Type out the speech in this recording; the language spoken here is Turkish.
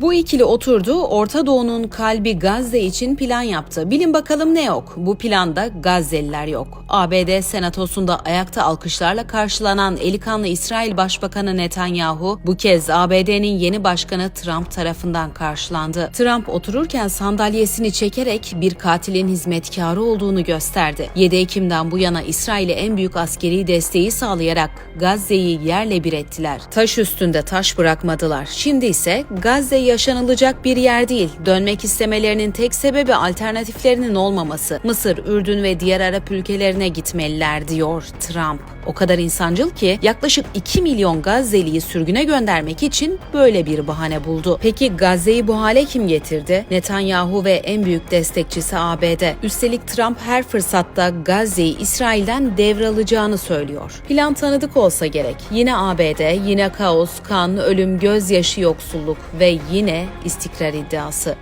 Bu ikili oturdu, Orta Doğu'nun kalbi Gazze için plan yaptı. Bilin bakalım ne yok? Bu planda Gazze'liler yok. ABD Senatosu'nda ayakta alkışlarla karşılanan eli kanlı İsrail Başbakanı Netanyahu bu kez ABD'nin yeni başkanı Trump tarafından karşılandı. Trump otururken sandalyesini çekerek bir katilin hizmetkarı olduğunu gösterdi. 7 Ekim'den bu yana İsrail'e en büyük askeri desteği sağlayarak Gazze'yi yerle bir ettiler. Taş üstünde taş bırakmadılar. Şimdi ise Gazze yaşanılacak bir yer değil. Dönmek istemelerinin tek sebebi alternatiflerinin olmaması. Mısır, Ürdün ve diğer Arap ülkelerine gitmeliler diyor Trump. O kadar insancıl ki yaklaşık 2 milyon Gazze'liyi sürgüne göndermek için böyle bir bahane buldu. Peki Gazze'yi bu hale kim getirdi? Netanyahu ve en büyük destekçisi ABD. Üstelik Trump her fırsatta Gazze'yi İsrail'den devralacağını söylüyor. Plan tanıdık olsa gerek. Yine ABD, yine kaos, kan, ölüm, gözyaşı, yoksulluk ve yine istikrar iddiası.